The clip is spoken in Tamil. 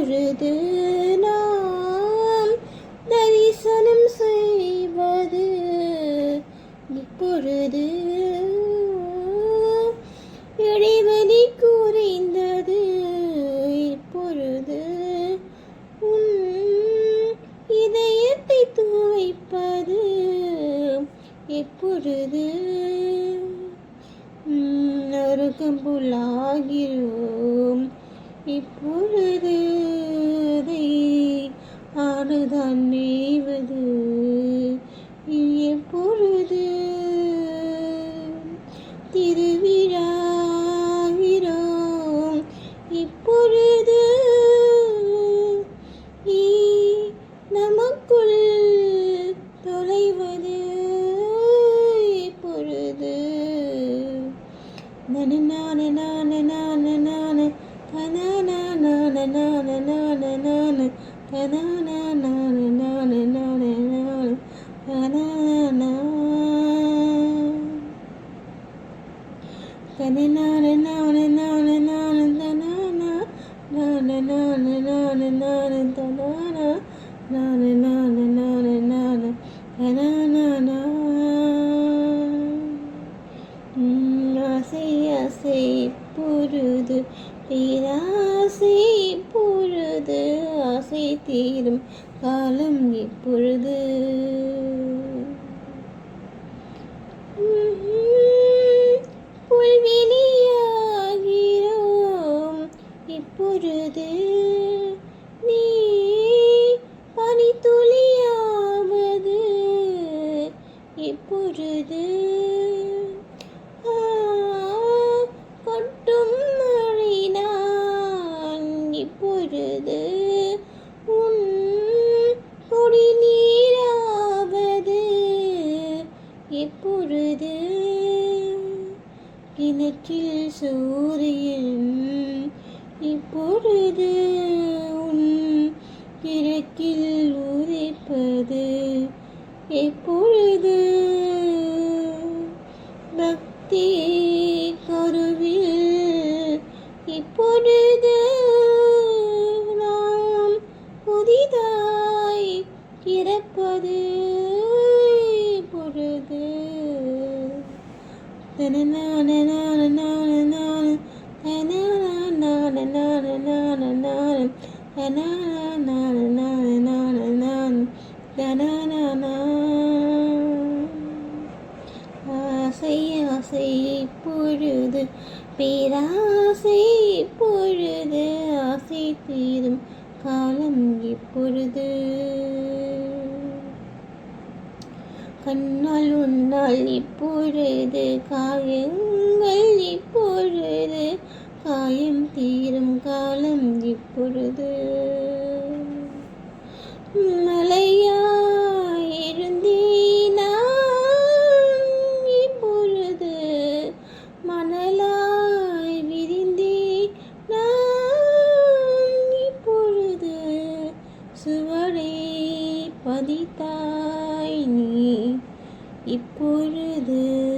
பொழுது நாம் தரிசனம் செய்வது இப்பொழுது இடைவெளி குறைந்தது இப்பொழுது உன் இதயத்தை துவைப்பது எப்பொழுது நறுக்கம் புல்லாகிறோம் இப்பொழுது. ధన్వీవ ஆசை ஆசை பொழுது பேராசை பொழுது ஆசை தீரும் காலம் இப்பொழுது. பொழுது நீ பனி துளியாவது இப்பொழுது. கொட்டும் மழை நான் இப்பொழுது. உன் கொடி நீராவது எப்பொழுது கிணற்றில் சூரியன் இப்பொழுது உன் கிழக்கில் உதிப்பது எப்பொழுது பக்தி கருவில் இப்பொழுது நாம் புதிதாய் இறப்பது. பொழுது தனநான ஆசை ஆசை பொழுது பேராசை பொழுது ஆசை தீரும் காலம் இப்பொழுது கண்ணால் உன்னால் இப்பொழுது காயங்கள் இப்பொழுது காயம் தீரும் காலம் இப்பொழுது. மலையாயிருந்தீனா இப்பொழுது. மணலாய் விரிந்தே நான் இப்பொழுது. சுவடே பதித்தாய் நீ இப்பொழுது.